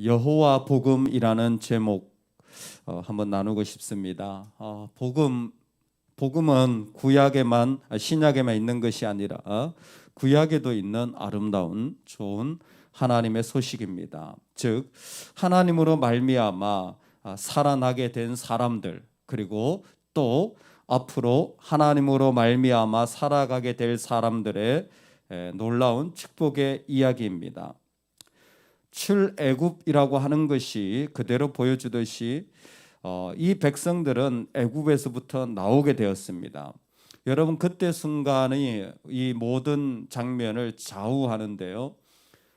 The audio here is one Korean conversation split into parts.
여호와 복음이라는 제목 어, 한번 나누고 싶습니다. 어, 복음 복음은 구약에만 아, 신약에만 있는 것이 아니라 어, 구약에도 있는 아름다운 좋은 하나님의 소식입니다. 즉 하나님으로 말미암아 아, 살아나게 된 사람들 그리고 또 앞으로 하나님으로 말미암아 살아가게 될 사람들의 에, 놀라운 축복의 이야기입니다. 출애굽이라고 하는 것이 그대로 보여주듯이 어, 이 백성들은 애굽에서부터 나오게 되었습니다. 여러분 그때 순간이 이 모든 장면을 좌우하는데요.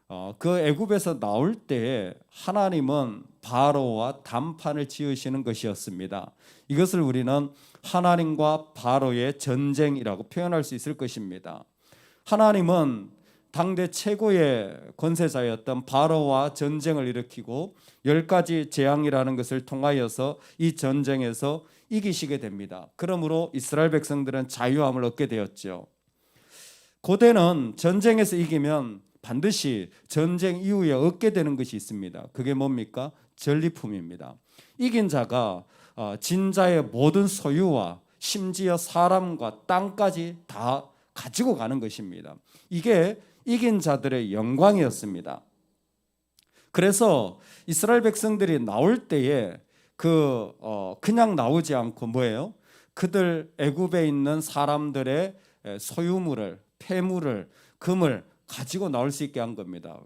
어, 그 애굽에서 나올 때 하나님은 바로와 담판을 지으시는 것이었습니다. 이것을 우리는 하나님과 바로의 전쟁이라고 표현할 수 있을 것입니다. 하나님은 당대 최고의 권세자였던 바로와 전쟁을 일으키고 열 가지 재앙이라는 것을 통하여서 이 전쟁에서 이기시게 됩니다. 그러므로 이스라엘 백성들은 자유함을 얻게 되었죠. 고대는 전쟁에서 이기면 반드시 전쟁 이후에 얻게 되는 것이 있습니다. 그게 뭡니까? 전리품입니다. 이긴 자가 어, 진자의 모든 소유와 심지어 사람과 땅까지 다 가지고 가는 것입니다. 이게 이긴 자들의 영광이었습니다. 그래서 이스라엘 백성들이 나올 때에 그 어, 그냥 나오지 않고 뭐예요? 그들 애굽에 있는 사람들의 소유물을 폐물을 금을 가지고 나올 수 있게 한 겁니다.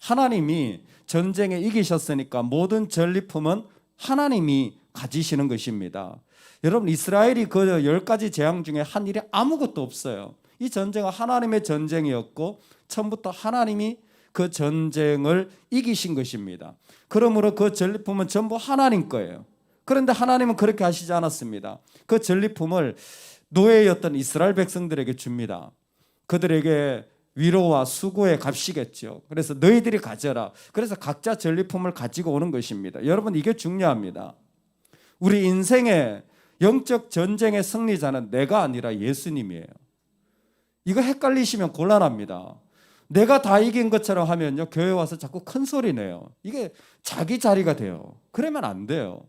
하나님이 전쟁에 이기셨으니까 모든 전리품은 하나님이 가지시는 것입니다. 여러분 이스라엘이 그 열 가지 재앙 중에 한 일이 아무것도 없어요. 이 전쟁은 하나님의 전쟁이었고 처음부터 하나님이 그 전쟁을 이기신 것입니다. 그러므로 그 전리품은 전부 하나님 거예요. 그런데 하나님은 그렇게 하시지 않았습니다. 그 전리품을 노예였던 이스라엘 백성들에게 줍니다. 그들에게 위로와 수고의 값이겠죠. 그래서 너희들이 가져라. 그래서 각자 전리품을 가지고 오는 것입니다. 여러분 이게 중요합니다. 우리 인생의 영적 전쟁의 승리자는 내가 아니라 예수님이에요. 이거 헷갈리시면 곤란합니다. 내가 다 이긴 것처럼 하면요 교회 와서 자꾸 큰 소리 내요. 이게 자기 자리가 돼요. 그러면 안 돼요.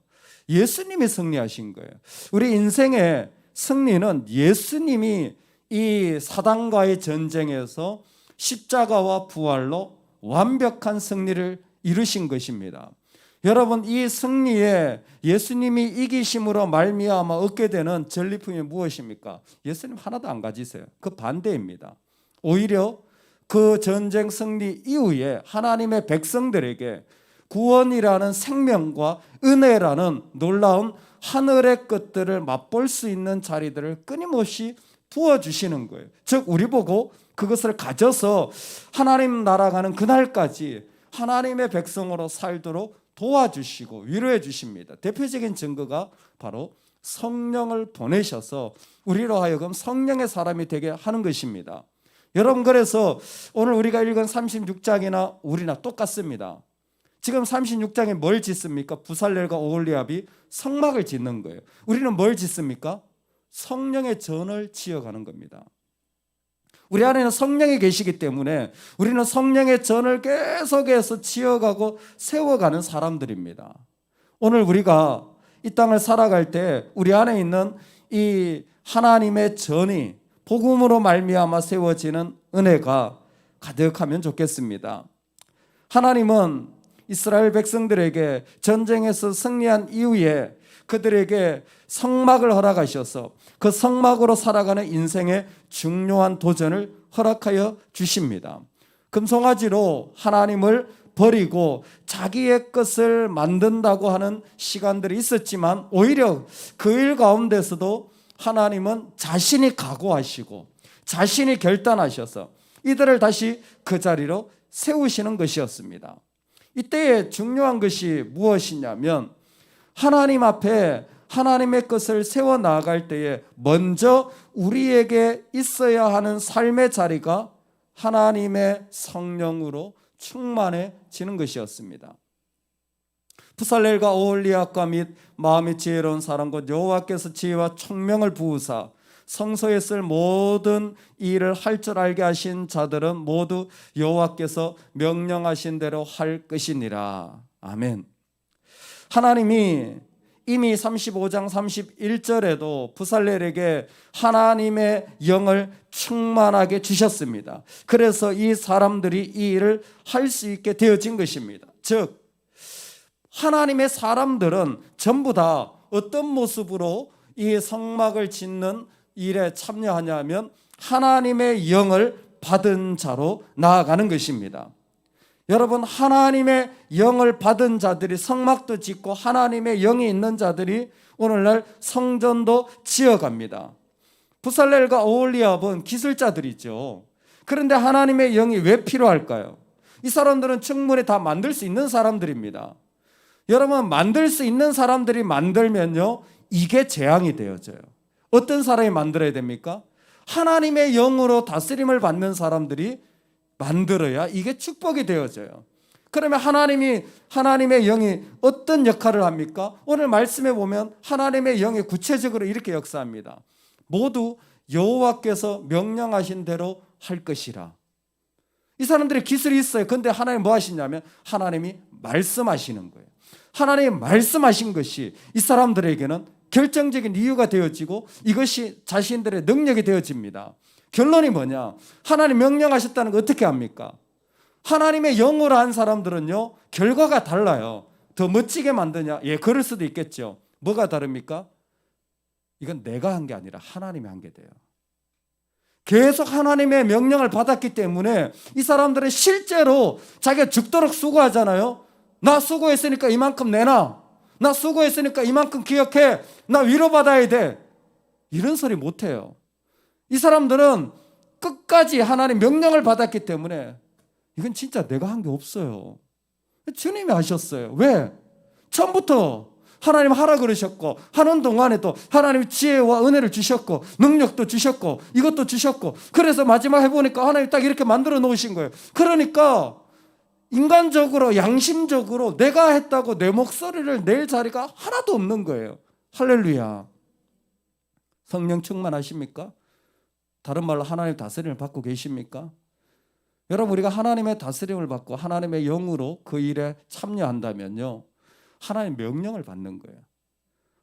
예수님이 승리하신 거예요. 우리 인생의 승리는 예수님이 이 사단과의 전쟁에서 십자가와 부활로 완벽한 승리를 이루신 것입니다. 여러분 이 승리에 예수님이 이기심으로 말미암아 얻게 되는 전리품이 무엇입니까? 예수님 하나도 안 가지세요. 그 반대입니다. 오히려 그 전쟁 승리 이후에 하나님의 백성들에게 구원이라는 생명과 은혜라는 놀라운 하늘의 것들을 맛볼 수 있는 자리들을 끊임없이 부어 주시는 거예요. 즉 우리 보고 그것을 가져서 하나님 나라가는 그날까지 하나님의 백성으로 살도록 도와주시고 위로해 주십니다. 대표적인 증거가 바로 성령을 보내셔서 우리로 하여금 성령의 사람이 되게 하는 것입니다. 여러분 그래서 오늘 우리가 읽은 36장이나 우리나 똑같습니다. 지금 36장에 뭘 짓습니까? 부살렐과 오홀리압이 성막을 짓는 거예요. 우리는 뭘 짓습니까? 성령의 전을 지어가는 겁니다. 우리 안에는 성령이 계시기 때문에 우리는 성령의 전을 계속해서 지어가고 세워가는 사람들입니다. 오늘 우리가 이 땅을 살아갈 때 우리 안에 있는 이 하나님의 전이 복음으로 말미암아 세워지는 은혜가 가득하면 좋겠습니다. 하나님은 이스라엘 백성들에게 전쟁에서 승리한 이후에 그들에게 성막을 허락하셔서 그 성막으로 살아가는 인생의 중요한 도전을 허락하여 주십니다. 금송아지로 하나님을 버리고 자기의 것을 만든다고 하는 시간들이 있었지만 오히려 그 일 가운데서도 하나님은 자신이 각오하시고 자신이 결단하셔서 이들을 다시 그 자리로 세우시는 것이었습니다. 이때의 중요한 것이 무엇이냐면 하나님 앞에 하나님의 것을 세워 나갈 때에 먼저 우리에게 있어야 하는 삶의 자리가 하나님의 성령으로 충만해지는 것이었습니다. 부살렐과 오홀리압과 및 마음이 지혜로운 사람 곧 여호와께서 지혜와 총명을 부으사 성소에 쓸 모든 일을 할 줄 알게 하신 자들은 모두 여호와께서 명령하신 대로 할 것이니라. 아멘. 하나님이 이미 35장 31절에도 부살렐에게 하나님의 영을 충만하게 주셨습니다. 그래서 이 사람들이 이 일을 할 수 있게 되어진 것입니다. 즉 하나님의 사람들은 전부 다 어떤 모습으로 이 성막을 짓는 일에 참여하냐면 하나님의 영을 받은 자로 나아가는 것입니다. 여러분 하나님의 영을 받은 자들이 성막도 짓고 하나님의 영이 있는 자들이 오늘날 성전도 지어갑니다. 부살렐과 오홀리압은 기술자들이죠. 그런데 하나님의 영이 왜 필요할까요? 이 사람들은 충분히 다 만들 수 있는 사람들입니다. 여러분 만들 수 있는 사람들이 만들면요 이게 재앙이 되어져요. 어떤 사람이 만들어야 됩니까? 하나님의 영으로 다스림을 받는 사람들이 만들어야 이게 축복이 되어져요. 그러면 하나님이 하나님의 영이 어떤 역할을 합니까? 오늘 말씀에 보면 하나님의 영이 구체적으로 이렇게 역사합니다. 모두 여호와께서 명령하신 대로 할 것이라. 이 사람들이 기술이 있어요. 근데 하나님 뭐 하시냐면 하나님이 말씀하시는 거예요. 하나님이 말씀하신 것이 이 사람들에게는 결정적인 이유가 되어지고 이것이 자신들의 능력이 되어집니다. 결론이 뭐냐? 하나님 명령하셨다는 거 어떻게 합니까? 하나님의 영으로 한 사람들은요, 결과가 달라요. 더 멋지게 만드냐? 예, 그럴 수도 있겠죠. 뭐가 다릅니까? 이건 내가 한 게 아니라 하나님이 한 게 돼요. 계속 하나님의 명령을 받았기 때문에 이 사람들은 실제로 자기가 죽도록 수고하잖아요. 나 수고했으니까 이만큼 내놔. 나 수고했으니까 이만큼 기억해. 나 위로받아야 돼. 이런 소리 못 해요. 이 사람들은 끝까지 하나님 명령을 받았기 때문에 이건 진짜 내가 한 게 없어요. 주님이 하셨어요. 왜? 처음부터 하나님 하라 그러셨고 하는 동안에도 하나님 지혜와 은혜를 주셨고 능력도 주셨고 이것도 주셨고 그래서 마지막 해보니까 하나님 딱 이렇게 만들어 놓으신 거예요. 그러니까 인간적으로 양심적으로 내가 했다고 내 목소리를 낼 자리가 하나도 없는 거예요. 할렐루야. 성령 충만하십니까? 다른 말로 하나님 다스림을 받고 계십니까? 여러분 우리가 하나님의 다스림을 받고 하나님의 영으로 그 일에 참여한다면요. 하나님 명령을 받는 거예요.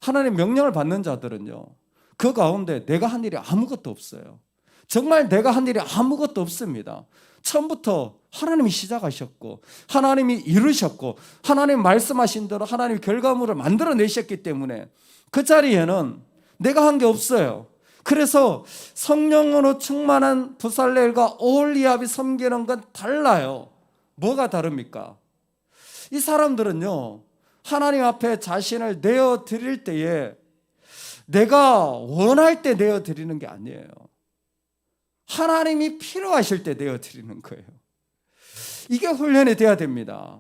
하나님 명령을 받는 자들은요. 그 가운데 내가 한 일이 아무것도 없어요. 정말 내가 한 일이 아무것도 없습니다. 처음부터 하나님이 시작하셨고 하나님이 이루셨고 하나님 말씀하신 대로 하나님 결과물을 만들어 내셨기 때문에 그 자리에는 내가 한 게 없어요. 그래서 성령으로 충만한 부살렐과 오홀리압이 섬기는 건 달라요. 뭐가 다릅니까? 이 사람들은요. 하나님 앞에 자신을 내어 드릴 때에 내가 원할 때 내어 드리는 게 아니에요. 하나님이 필요하실 때 내어 드리는 거예요. 이게 훈련이 돼야 됩니다.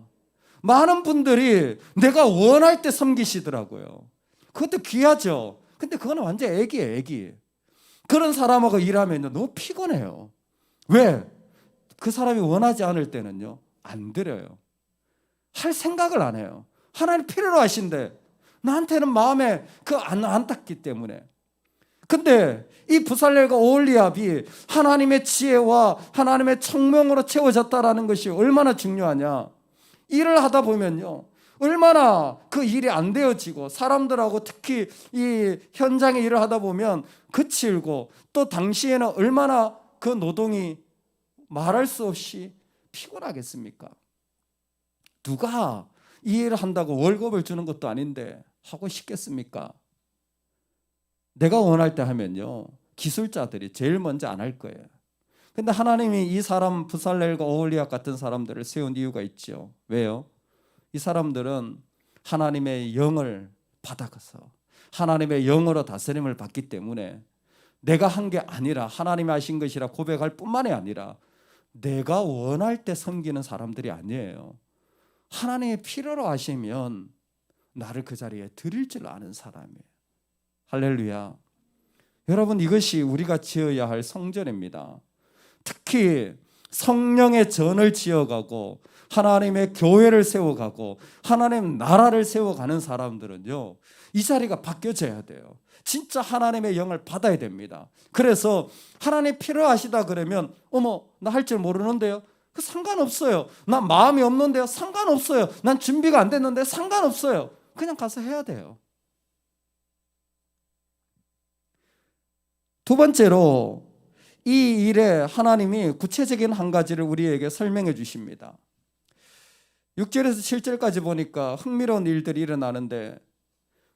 많은 분들이 내가 원할 때 섬기시더라고요. 그것도 귀하죠. 근데 그거는 완전 애기예요, 애기. 그런 사람하고 일하면 너무 피곤해요. 왜? 그 사람이 원하지 않을 때는요, 안 드려요. 할 생각을 안 해요. 하나님 필요로 하신데, 나한테는 마음에 그 안 안 닿기 때문에. 근데 이 부살렐과 오홀리압이 하나님의 지혜와 하나님의 청명으로 채워졌다라는 것이 얼마나 중요하냐. 일을 하다 보면요. 얼마나 그 일이 안 되어지고 사람들하고 특히 이 현장에 일을 하다 보면 그칠고 또 당시에는 얼마나 그 노동이 말할 수 없이 피곤하겠습니까? 누가 이 일을 한다고 월급을 주는 것도 아닌데 하고 싶겠습니까? 내가 원할 때 하면요. 기술자들이 제일 먼저 안 할 거예요. 근데 하나님이 이 사람 부살렐과 오홀리압 같은 사람들을 세운 이유가 있죠. 왜요? 이 사람들은 하나님의 영을 받아서 하나님의 영으로 다스림을 받기 때문에 내가 한 게 아니라 하나님이 하신 것이라 고백할 뿐만이 아니라 내가 원할 때 섬기는 사람들이 아니에요. 하나님의 필요로 하시면 나를 그 자리에 드릴 줄 아는 사람이에요. 할렐루야. 여러분 이것이 우리가 지어야 할 성전입니다. 특히 성령의 전을 지어가고 하나님의 교회를 세워가고 하나님 나라를 세워가는 사람들은요 이 자리가 바뀌어져야 돼요. 진짜 하나님의 영을 받아야 됩니다. 그래서 하나님 필요하시다 그러면 어머 나 할 줄 모르는데요. 그 상관없어요. 난 마음이 없는데요. 상관없어요. 난 준비가 안 됐는데 상관없어요. 그냥 가서 해야 돼요. 두 번째로 이 일에 하나님이 구체적인 한 가지를 우리에게 설명해 주십니다. 6절에서 7절까지 보니까 흥미로운 일들이 일어나는데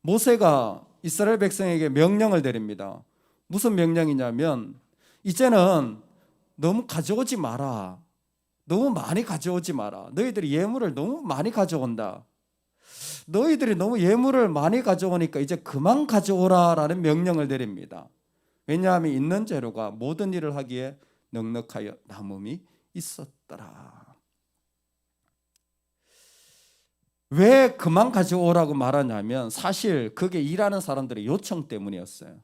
모세가 이스라엘 백성에게 명령을 내립니다. 무슨 명령이냐면 이제는 너무 가져오지 마라. 너무 많이 가져오지 마라. 너희들이 예물을 너무 많이 가져온다. 너희들이 너무 예물을 많이 가져오니까 이제 그만 가져오라라는 명령을 내립니다. 왜냐하면 있는 재료가 모든 일을 하기에 넉넉하여 남음이 있었더라. 왜 그만 가져오라고 말하냐면 사실 그게 일하는 사람들의 요청 때문이었어요.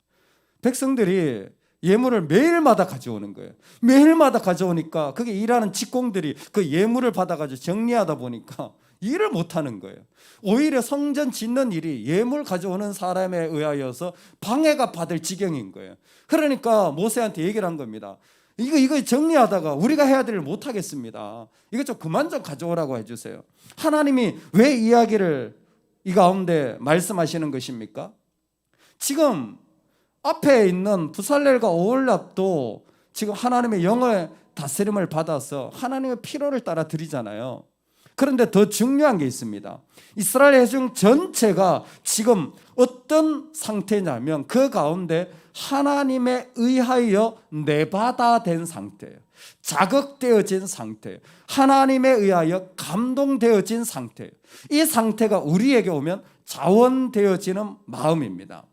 백성들이 예물을 매일마다 가져오는 거예요. 매일마다 가져오니까 그게 일하는 직공들이 그 예물을 받아가지고 정리하다 보니까 일을 못하는 거예요. 오히려 성전 짓는 일이 예물 가져오는 사람에 의하여서 방해가 받을 지경인 거예요. 그러니까 모세한테 얘기를 한 겁니다. 이거 이거 정리하다가 우리가 해야 될일 못하겠습니다. 이거 좀 그만 좀 가져오라고 해주세요. 하나님이 왜 이야기를 이 가운데 말씀하시는 것입니까? 지금 앞에 있는 부살렐과 오홀랍도 지금 하나님의 영의 다스림을 받아서 하나님의 필요를 따라 드리잖아요. 그런데 더 중요한 게 있습니다. 이스라엘 회중 전체가 지금 어떤 상태냐면 그 가운데 하나님에 의하여 내받아된 상태예요. 자극되어진 상태예요. 하나님에 의하여 감동되어진 상태예요. 이 상태가 우리에게 오면 자원되어지는 마음입니다.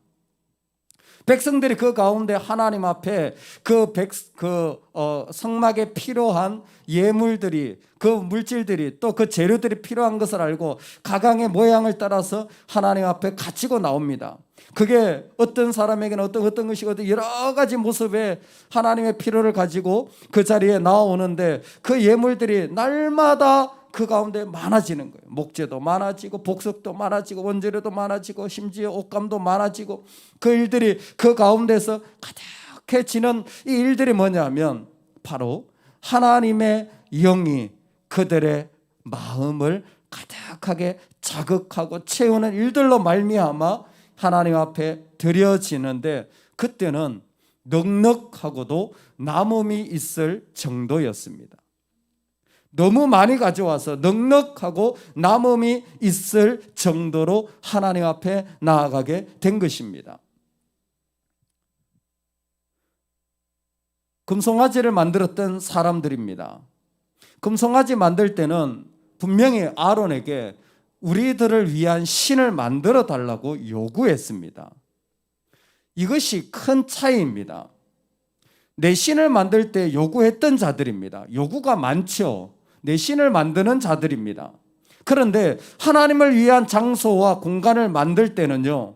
백성들이 그 가운데 하나님 앞에 그, 백, 그 어, 성막에 필요한 예물들이 그 물질들이 또 그 재료들이 필요한 것을 알고 가강의 모양을 따라서 하나님 앞에 갇히고 나옵니다. 그게 어떤 사람에게는 어떤 어떤 것이거든 여러 가지 모습의 하나님의 필요를 가지고 그 자리에 나오는데 그 예물들이 날마다 그 가운데 많아지는 거예요. 목재도 많아지고 복석도 많아지고 원재료도 많아지고 심지어 옷감도 많아지고 그 일들이 그 가운데서 가득해지는 이 일들이 뭐냐면 바로 하나님의 영이 그들의 마음을 가득하게 자극하고 채우는 일들로 말미암아 하나님 앞에 드려지는데 그때는 넉넉하고도 남음이 있을 정도였습니다. 너무 많이 가져와서 넉넉하고 남음이 있을 정도로 하나님 앞에 나아가게 된 것입니다. 금송아지를 만들었던 사람들입니다. 금송아지 만들 때는 분명히 아론에게 우리들을 위한 신을 만들어 달라고 요구했습니다. 이것이 큰 차이입니다. 내 신을 만들 때 요구했던 자들입니다. 요구가 많죠. 내 신을 만드는 자들입니다. 그런데 하나님을 위한 장소와 공간을 만들 때는요,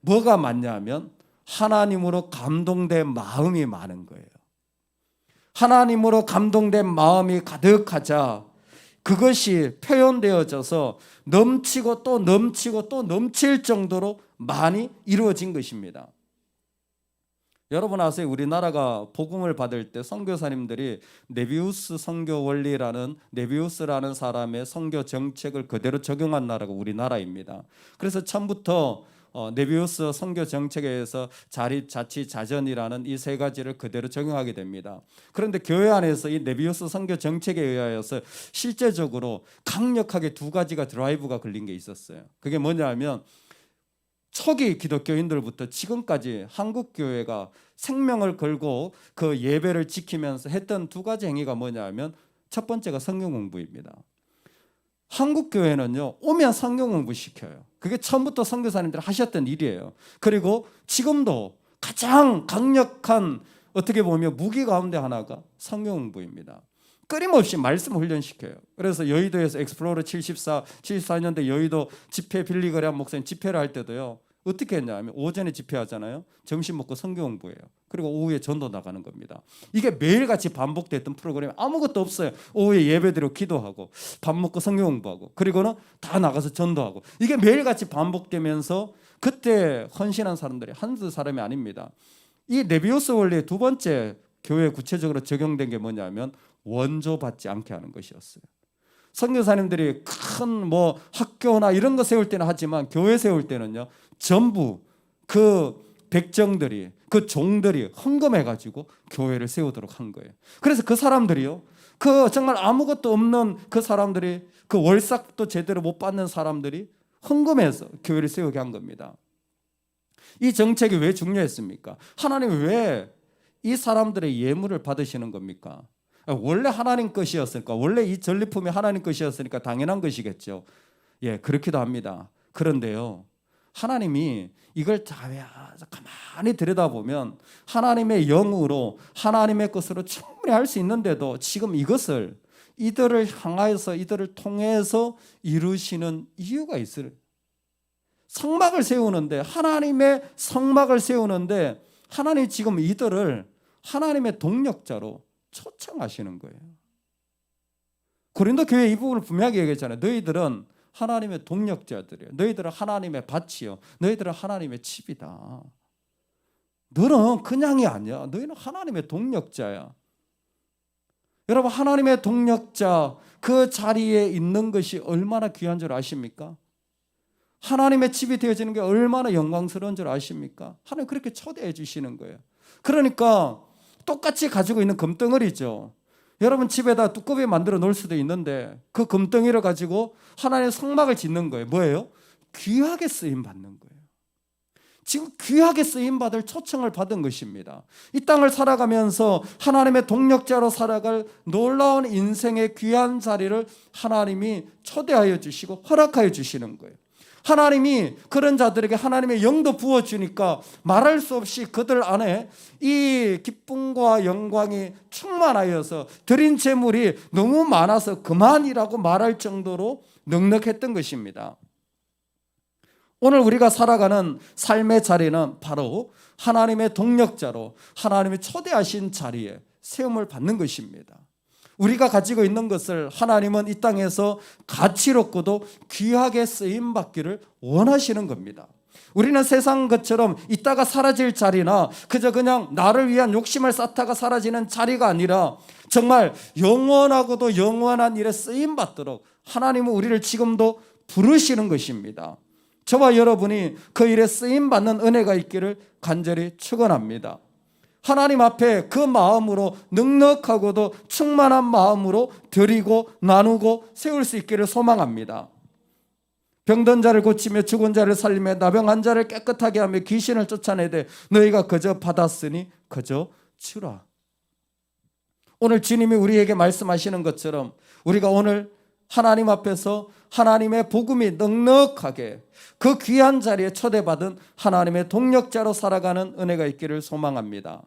뭐가 많냐면 하나님으로 감동된 마음이 많은 거예요. 하나님으로 감동된 마음이 가득하자 그것이 표현되어져서 넘치고 또 넘치고 또 넘칠 정도로 많이 이루어진 것입니다. 여러분 아세요? 우리나라가 복음을 받을 때 선교사님들이 네비우스 선교 원리라는 네비우스라는 사람의 선교 정책을 그대로 적용한 나라가 우리나라입니다. 그래서 처음부터 어, 네비우스 선교 정책에 의해서 자립, 자치, 자전이라는 이 세 가지를 그대로 적용하게 됩니다. 그런데 교회 안에서 이 네비우스 선교 정책에 의하여서 실제적으로 강력하게 두 가지가 드라이브가 걸린 게 있었어요. 그게 뭐냐면 초기 기독교인들부터 지금까지 한국 교회가 생명을 걸고 그 예배를 지키면서 했던 두 가지 행위가 뭐냐면 첫 번째가 성경 공부입니다. 한국 교회는요 오면 성경 공부 시켜요. 그게 처음부터 선교사님들 하셨던 일이에요. 그리고 지금도 가장 강력한 어떻게 보면 무기 가운데 하나가 성경 공부입니다. 끊임없이 말씀 훈련시켜요. 그래서 여의도에서 엑스플로러 74, 74년대 여의도 집회 빌리거리 목사님 집회를 할 때도요. 어떻게 했냐면 오전에 집회하잖아요. 점심 먹고 성경 공부해요. 그리고 오후에 전도 나가는 겁니다. 이게 매일같이 반복됐던 프로그램이 아무것도 없어요. 오후에 예배드리고 기도하고 밥 먹고 성경 공부하고 그리고는 다 나가서 전도하고 이게 매일같이 반복되면서 그때 헌신한 사람들이 한두 사람이 아닙니다. 이 네비오스 원리의 두 번째 교회 구체적으로 적용된 게 뭐냐면 원조받지 않게 하는 것이었어요. 선교사님들이 큰 뭐 학교나 이런 거 세울 때는 하지만 교회 세울 때는요 전부 그 백정들이 그 종들이 헌금해 가지고 교회를 세우도록 한 거예요. 그래서 그 사람들이요 그 정말 아무것도 없는 그 사람들이 그 월삭도 제대로 못 받는 사람들이 헌금해서 교회를 세우게 한 겁니다. 이 정책이 왜 중요했습니까? 하나님이 왜 이 사람들의 예물을 받으시는 겁니까? 원래 하나님 것이었으니까 원래 이 전리품이 하나님 것이었으니까 당연한 것이겠죠. 예, 그렇기도 합니다. 그런데요. 하나님이 이걸 다 가만히 들여다보면 하나님의 영으로 하나님의 것으로 충분히 할 수 있는데도 지금 이것을 이들을 향하여서 이들을 통해서 이루시는 이유가 있을 성막을 세우는데 하나님의 성막을 세우는데 하나님 지금 이들을 하나님의 동력자로 초청하시는 거예요. 고린도 교회 이 부분을 분명하게 얘기했잖아요. 너희들은 하나님의 동력자들이에요. 너희들은 하나님의 밭이요. 너희들은 하나님의 집이다. 너는 그냥이 아니야. 너희는 하나님의 동력자야. 여러분 하나님의 동력자 그 자리에 있는 것이 얼마나 귀한 줄 아십니까? 하나님의 집이 되어지는 게 얼마나 영광스러운 줄 아십니까? 하나님 그렇게 초대해 주시는 거예요. 그러니까 똑같이 가지고 있는 금덩어리죠. 여러분 집에다 두꺼비 만들어 놓을 수도 있는데 그 금덩이를 가지고 하나님의 성막을 짓는 거예요. 뭐예요? 귀하게 쓰임 받는 거예요. 지금 귀하게 쓰임 받을 초청을 받은 것입니다. 이 땅을 살아가면서 하나님의 동력자로 살아갈 놀라운 인생의 귀한 자리를 하나님이 초대하여 주시고 허락하여 주시는 거예요. 하나님이 그런 자들에게 하나님의 영도 부어 주니까 말할 수 없이 그들 안에 이 기쁨과 영광이 충만하여서 드린 재물이 너무 많아서 그만이라고 말할 정도로 넉넉했던 것입니다. 오늘 우리가 살아가는 삶의 자리는 바로 하나님의 동력자로 하나님이 초대하신 자리에 세움을 받는 것입니다. 우리가 가지고 있는 것을 하나님은 이 땅에서 가치롭고도 귀하게 쓰임 받기를 원하시는 겁니다. 우리는 세상 것처럼 있다가 사라질 자리나 그저 그냥 나를 위한 욕심을 쌓다가 사라지는 자리가 아니라 정말 영원하고도 영원한 일에 쓰임 받도록 하나님은 우리를 지금도 부르시는 것입니다. 저와 여러분이 그 일에 쓰임 받는 은혜가 있기를 간절히 축원합니다. 하나님 앞에 그 마음으로 넉넉하고도 충만한 마음으로 드리고 나누고 세울 수 있기를 소망합니다. 병든 자를 고치며 죽은 자를 살리며 나병한 자를 깨끗하게 하며 귀신을 쫓아내되 너희가 그저 받았으니 그저 치라. 오늘 주님이 우리에게 말씀하시는 것처럼 우리가 오늘 하나님 앞에서 하나님의 복음이 넉넉하게 그 귀한 자리에 초대받은 하나님의 동력자로 살아가는 은혜가 있기를 소망합니다.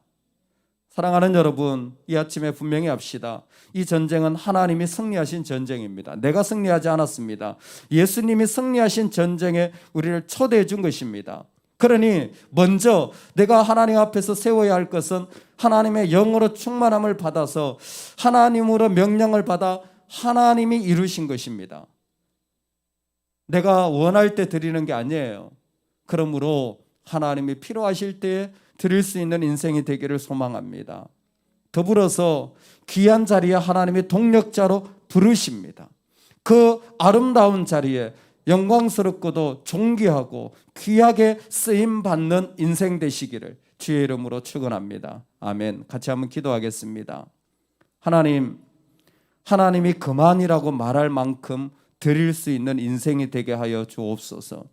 사랑하는 여러분, 이 아침에 분명히 합시다. 이 전쟁은 하나님이 승리하신 전쟁입니다. 내가 승리하지 않았습니다. 예수님이 승리하신 전쟁에 우리를 초대해 준 것입니다. 그러니 먼저 내가 하나님 앞에서 세워야 할 것은 하나님의 영으로 충만함을 받아서 하나님으로 명령을 받아 하나님이 이루신 것입니다. 내가 원할 때 드리는 게 아니에요. 그러므로 하나님이 필요하실 때 드릴 수 있는 인생이 되기를 소망합니다. 더불어서 귀한 자리에 하나님의 동력자로 부르십니다. 그 아름다운 자리에 영광스럽고도 존귀하고 귀하게 쓰임 받는 인생 되시기를 주의 이름으로 축원합니다. 아멘. 같이 한번 기도하겠습니다. 하나님 하나님이 그만이라고 말할 만큼 드릴 수 있는 인생이 되게 하여 주옵소서.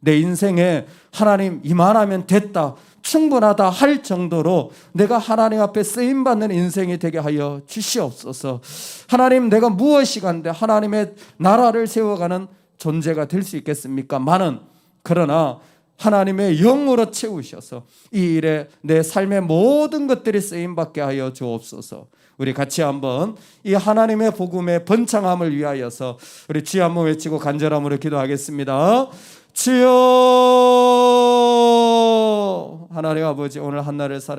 내 인생에 하나님 이만하면 됐다. 충분하다 할 정도로 내가 하나님 앞에 쓰임 받는 인생이 되게 하여 주시옵소서. 하나님 내가 무엇이 간데 하나님의 나라를 세워가는 존재가 될 수 있겠습니까? 많은 그러나 하나님의 영으로 채우셔서 이 일에 내 삶의 모든 것들이 쓰임 받게 하여 주옵소서. 우리 같이 한번 이 하나님의 복음의 번창함을 위하여서 우리 주여 한번 외치고 간절함으로 기도하겠습니다. 주여 하나님 아버지 오늘 한날을 살아